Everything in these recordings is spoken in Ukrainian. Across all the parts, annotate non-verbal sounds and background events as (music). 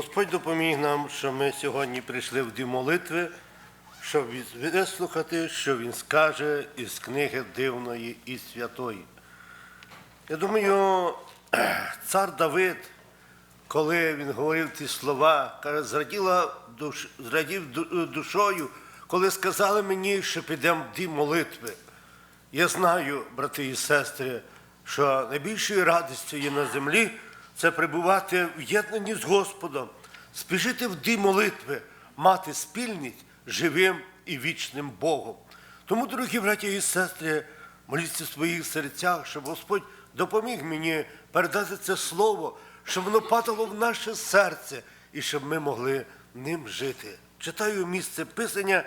Господь допоміг нам, що ми сьогодні прийшли в дім молитви, щоб вислухати, що Він скаже із книги дивної і святої. Я думаю, (clears throat) цар Давид, коли він говорив ці слова, каже, зраділа душ, зрадів душою, коли сказали мені, що підемо в дім молитви. Я знаю, брати і сестри, що найбільшою радістю є на землі це перебувати в єднанні з Господом, спішити в дім молитви, мати спільність живим і вічним Богом. Тому, дорогі браті і сестри, моліться в своїх серцях, щоб Господь допоміг мені передати це слово, щоб воно падало в наше серце і щоб ми могли ним жити. Читаю місце Писання,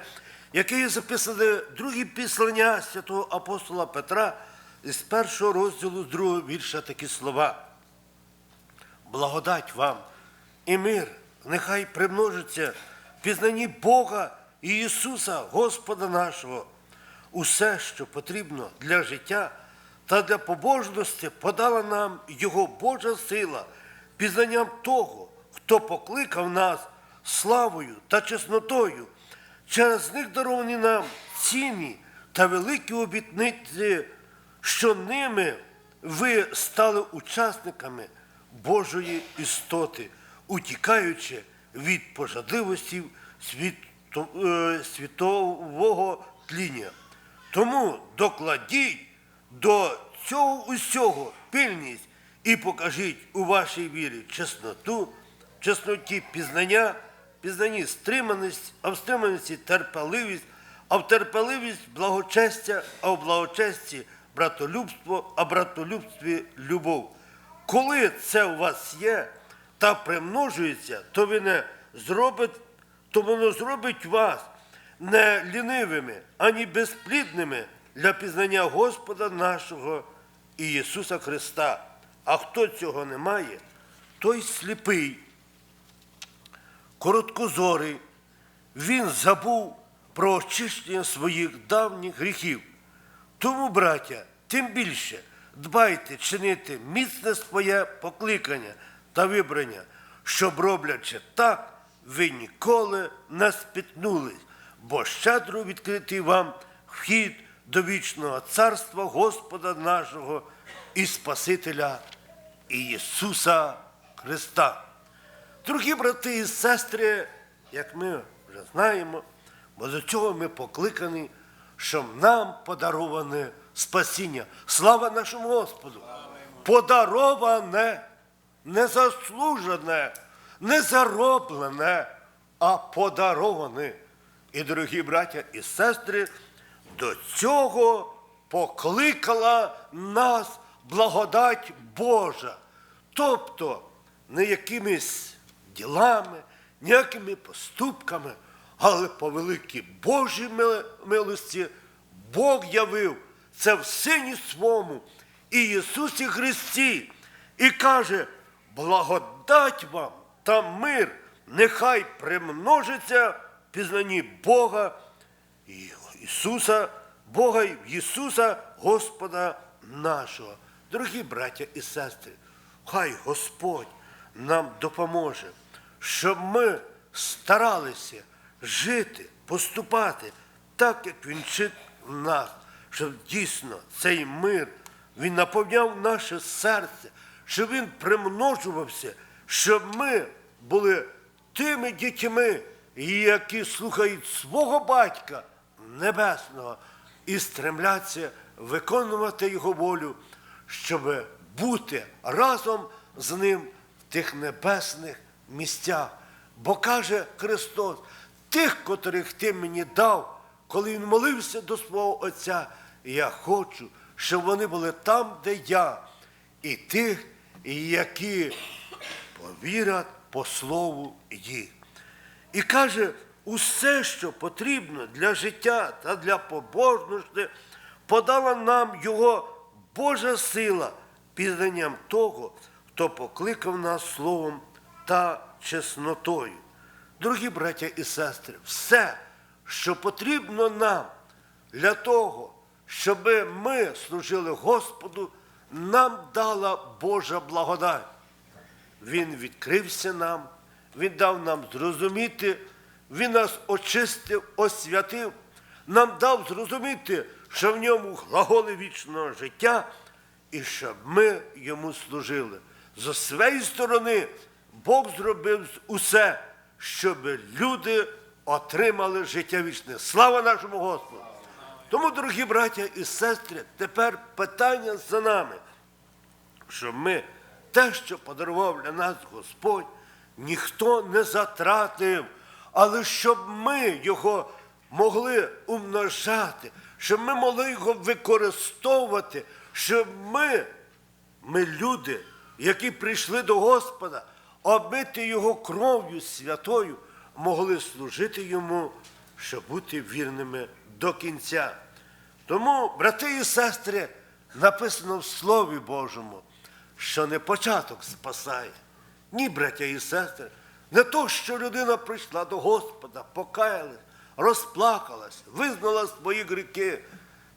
яке є записане друге післання святого апостола Петра з першого розділу, з другого вірша такі слова. Благодать вам і мир, нехай примножиться в пізнанні Бога і Ісуса, Господа нашого. Усе, що потрібно для життя та для побожності, подала нам Його Божа сила, пізнанням того, хто покликав нас славою та чеснотою. Через них даровані нам цінні та великі обітниці, що ними ви стали учасниками Божої істоти, утікаючи від пожадливості е, світового тління. Тому докладіть до цього усього пильність і покажіть у вашій вірі чесноту, чесноті пізнання, пізнанні стриманість, а в стриманості терпеливість, а в терпеливість благочестя, а в благочесті братолюбство, а в братолюбстві любов. Коли це у вас є та примножується, то ви не то воно зробить вас не лінивими, ані безплідними для пізнання Господа нашого Ісуса Христа. А хто цього не має, той сліпий, короткозорий, він забув про очищення своїх давніх гріхів. Тому, браття, тим більше дбайте чинити міцне своє покликання та вибрання, щоб роблячи так, ви ніколи не спітнулись, бо щедро відкритий вам вхід до вічного царства Господа нашого і Спасителя Ісуса Христа. Дорогі брати і сестри, як ми вже знаємо, бо до цього ми покликані, щоб нам подароване спасіння. Слава нашому Господу! Подароване, не заслужене, не зароблене, а подароване. І, дорогі браття і сестри, до цього покликала нас благодать Божа. Тобто не якимись ділами, ніякими поступками, але по великій Божій милості Бог явив це в Сині Своєму і Ісусі Христі, і каже, благодать вам та мир, нехай примножиться в пізнанні Бога і Ісуса, Бога і Ісуса Господа нашого. Дорогі браття і сестри, хай Господь нам допоможе, щоб ми старалися жити, поступати так, як Він вчить нас, щоб дійсно цей мир він наповняв наше серце, щоб він примножувався, щоб ми були тими дітьми, які слухають свого батька небесного і стремляться виконувати його волю, щоб бути разом з ним в тих небесних місцях. Бо каже Христос, тих, котрих ти мені дав, коли він молився до свого Отця, я хочу, щоб вони були там, де я, і тих, які повірять по слову їх. І каже, усе, що потрібно для життя та для побожності, подала нам Його Божа сила пізнанням того, хто покликав нас словом та чеснотою. Дорогі браття і сестри, все, що потрібно нам для того, щоб ми служили Господу, нам дала Божа благодать. Він відкрився нам, Він дав нам зрозуміти, Він нас очистив, освятив, нам дав зрозуміти, що в ньому глаголи вічного життя, і щоб ми йому служили. З своєї сторони Бог зробив усе, щоб люди отримали життя вічне. Слава нашому Господу! Тому, дорогі браття і сестри, тепер питання за нами, що ми те, що подарував для нас Господь, ніхто не затратив, але щоб ми його могли умножати, щоб ми могли його використовувати, щоб ми, ми люди, які прийшли до Господа, обмити Його кров'ю святою, могли служити Йому, щоб бути вірними до кінця. Тому, брати і сестри, написано в Слові Божому, що не початок спасає. Ні, браття і сестри, не то, що людина прийшла до Господа, покаялась, розплакалась, визнала свої гріхи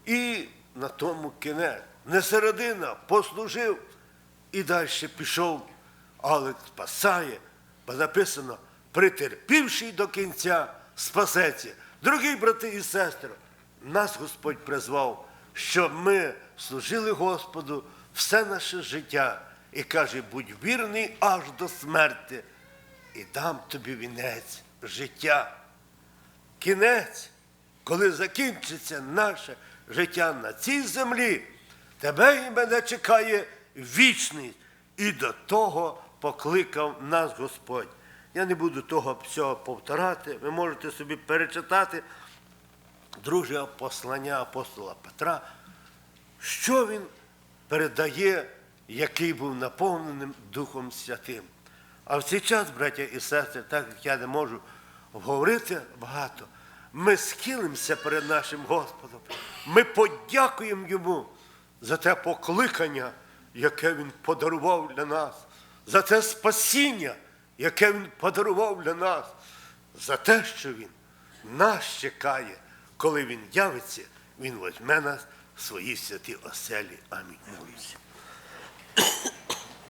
і на тому кінець. Не середина, послужив і далі пішов, але спасає, бо написано, притерпівши до кінця, спасеться. Дорогі брати і сестри, нас Господь призвав, щоб ми служили Господу все наше життя і каже, будь вірний аж до смерти, і дам тобі вінець життя. Кінець, коли закінчиться наше життя на цій землі, тебе і мене чекає вічність. І до того покликав нас Господь. Я не буду того всього повторати, ви можете собі перечитати друге послання апостола Петра, що він передає, який був наповненим Духом Святим. А в цей час, браття і сестри, так як я не можу говорити багато, ми схилимося перед нашим Господом. Ми подякуємо Йому за те покликання, яке Він подарував для нас, за те спасіння, яке Він подарував для нас, за те, що Він нас чекає, коли Він явиться, Він возьме нас в свої святі оселі. Амінь.